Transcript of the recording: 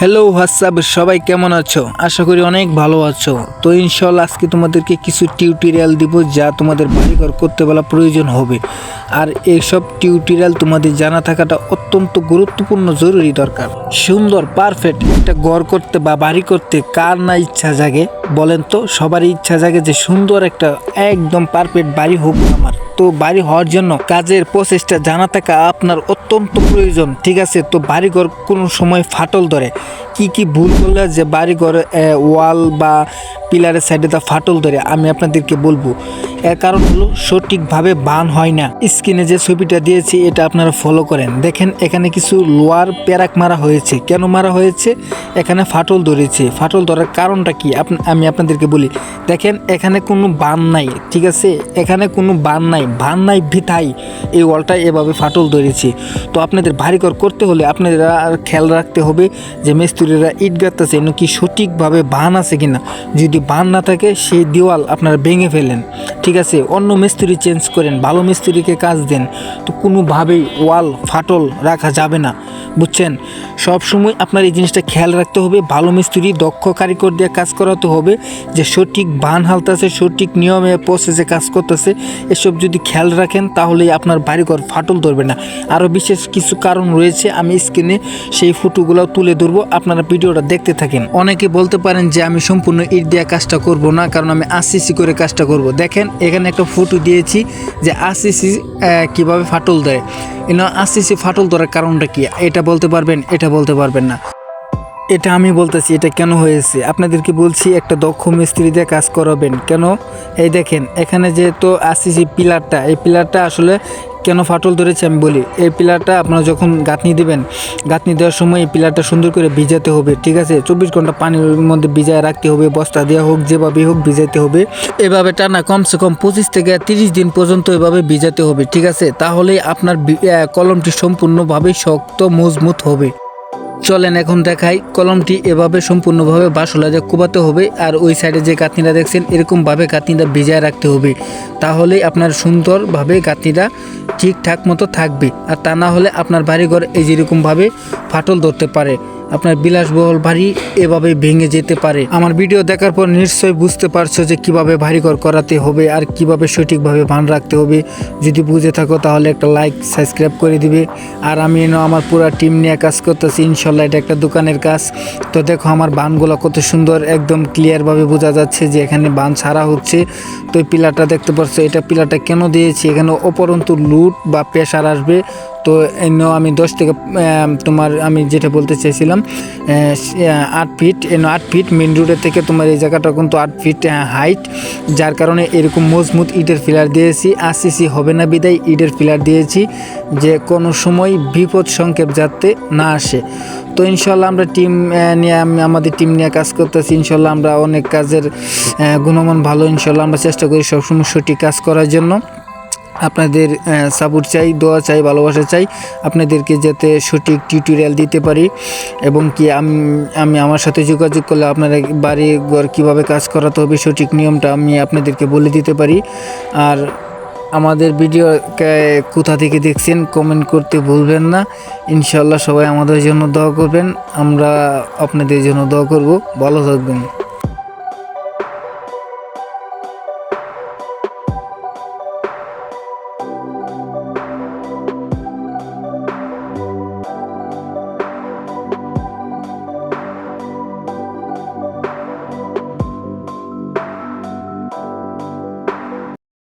Hello WhatsApp সবাই কেমন আছো? আশা করি অনেক ভালো আছো। তো ইনশাল আজকে তোমাদেরকে কিছু টিউটোরিয়াল দিব যা তোমাদের বাড়িঘর করতে বলা প্রয়োজন হবে। আর এইসব টিউটোরিয়াল তোমাদের জানা থাকাটা অত্যন্ত গুরুত্বপূর্ণ, জরুরি দরকার। সুন্দর পারফেক্ট একটা ঘর করতে বা বাড়ি করতে কার না ইচ্ছা জাগে? বলেন তো, সবারই ইচ্ছা জাগে যে সুন্দর একটা একদম পারফেক্ট বাড়ি হোক আমার। তো বাড়ি হওয়ার জন্য কাজের প্রচেষ্টা জানা থাকা আপনার অত্যন্ত প্রয়োজন, ঠিক আছে? তো বাড়িঘর কোনো সময় ফাটল ধরে। কি কি ভুল করলে যে বাড়িঘর ওয়াল বা পিলারের সাইডে তা ফাটল ধরে আমি আপনাদেরকে বলব, এর কারণ হলো সঠিকভাবে বান হয় না। স্ক্রিনে যে ছবিটা দিয়েছি, এটা আপনারা ফলো করেন। দেখেন, এখানে কিছু লোয়ার প্যারাক মারা হয়েছে। কেন মারা হয়েছে? এখানে ফাটল ধরেছে। ফাটল ধরার কারণটা কি? আমি আপনাদেরকে বলি, দেখেন, এখানে কোনো বান নাই, ঠিক আছে? এখানে কোনো বান নাই বান নাই ভিতাই এই ওয়ালটা এভাবে ফাটল ধরেছে। তো আপনাদের বাড়িঘর করতে হলে আপনাদের আর খেয়াল রাখতে হবে যে মিস্ত্রিরা ইট গাঁথতেছে কি সঠিকভাবে বান আছে কিনা। যদি বান না থাকে, সেই দেওয়াল আপনারা ভেঙে ফেলেন। ঠিক আছে, অন্য মিস্ত্রি চেঞ্জ করেন, ভালো মিস্ত্রিকে কাজ দেন। তো কোনোভাবেই ওয়াল ফাটল রাখা যাবে না, বুঝছেন? সব সময় আপনার এই জিনিসটা খেয়াল রাখতে হবে, ভালো মিস্ত্রি, দক্ষ কারিগর দিয়ে কাজ করাতে হবে, যে সঠিক বান হালতেছে, সঠিক নিয়মে প্রসেসে কাজ করতেছে। এসব যদি খেয়াল রাখেন, তাহলেই আপনার বাড়িঘর ফাটল ধরবে না। আরও বিশেষ কিছু কারণ রয়েছে, আমি স্ক্রিনে সেই ফটোগুলো তুলে ধরবো, আপনারা ভিডিওটা দেখতে থাকেন। অনেকে বলতে পারেন যে, আমি সম্পূর্ণ ইট দেওয়া কাজটা করব না, কারণ আমি আশিসি করে কাজটা করব। দেখেন, এখানে একটা ফটো দিয়েছি যে আশিসি কীভাবে ফাটল দেয় এন আশিসি ফাটল ধরার কারণটা কি? এটা বলতে পারবেন, এটা বলতে পারবেন না। এটা আমি বলতেছি, এটা কেন হয়েছে? আপনাদেরকে বলছি, একটা দক্ষ মিস্ত্রি দিয়ে কাজ করাবেন। কেন? এই দেখেন, এখানে যেহেতু তো যে পিলারটা, এই পিলারটা আসলে কেন ফাটল ধরেছে আমি বলি। এই পিলারটা আপনারা যখন গাঁথনি দেবেন, গাঁথনি দেওয়ার সময় এই পিলারটা সুন্দর করে ভিজাতে হবে, ঠিক আছে? চব্বিশ ঘণ্টা পানির মধ্যে ভিজায় রাখতে হবে, বস্তা দেওয়া হোক যেভাবে হোক ভিজাতে হবে। এভাবে টানা কমসে কম পঁচিশ থেকে তিরিশ দিন পর্যন্ত এভাবে ভিজাতে হবে, ঠিক আছে? তাহলে আপনার কলমটি সম্পূর্ণভাবে শক্ত, মজবুত হবে। চলেন এখন দেখাই কলমটি এভাবে সম্পূর্ণভাবে বাসলা যে কোবাতে হবে আর ওই সাইডে যে গাঁথনিটা দেখছেন, এরকমভাবে গাঁথনিটা ভিজায় রাখতে হবে। তাহলে আপনার সুন্দরভাবে গাঁথনিটা ঠিকঠাক মতো থাকবে। আর তা না হলে আপনার বাড়িঘর এই যেরকমভাবে ফাটল ধরতে পারে। আপনার বিলাসবহুল বাড়ি এভাবে ভেঙে যেতে পারে। আমার ভিডিও দেখার পর নিশ্চয়ই বুঝতে পারছ যে কীভাবে বাড়িঘর করাতে হবে আর কীভাবে সঠিকভাবে ভান রাখতে হবে। যদি বুঝে থাকো তাহলে একটা লাইক সাবস্ক্রাইব করে দিবে। আর আমি এনে আমার পুরো টিম নিয়ে কাজ করতেছি, ইনশাল্লাহ এটা একটা দোকানের কাজ। তো দেখো আমার বানগুলো কত সুন্দর, একদম ক্লিয়ারভাবে বোঝা যাচ্ছে যে এখানে বান ছাড়া হচ্ছে। তো এই পিলারটা দেখতে পাচ্ছ এটা পিলারটা কেন দিয়েছি? এখানে অপরন্তু লুট বা প্রেশার আসবে। তো এন্য আমি দশ থেকে তোমার আমি যেটা বলতে আহ, আট ফিট এন আট ফিট মেন রোডের থেকে তোমার এই জায়গাটা কিন্তু আট ফিট হাইট যার কারণে এরকম মজবুত ইটের ফিলার দিয়েছি আরসিসি হবে না বিদায় ইটের ফিলার দিয়েছি যে কোনো সময় বিপদ সংক্ষেপ যাতে না আসে। তো ইনশাল্লাহ আমরা টিম নিয়ে আমি আমাদের টিম নিয়ে কাজ করতেছি ইনশাল্লাহ আমরা অনেক কাজের গুণমান ভালো ইনশাল্লাহ আমরা চেষ্টা করি সবসময় সঠিক কাজ করার জন্য। আপনাদের সাপোর্ট চাই, দোয়া চাই, ভালোবাসা চাই, আপনাদেরকে যাতে সঠিক টিউটোরিয়াল দিতে পারি এবং কি আম- আমি আমার সাথে যোগাযোগ করলে আপনারা বাড়ি ঘর কীভাবে কাজ করাতে হবে, সঠিক নিয়মটা আমি আপনাদেরকে বলে দিতে পারি। আর আমাদের ভিডিও কোথা থেকে দেখছেন কমেন্ট করতে ভুলবেন না। ইনশাল্লাহ সবাই আমাদের জন্য দোয়া করবেন। আমরা আপনাদের জন্য দোয়া করব। ভালো থাকবেন।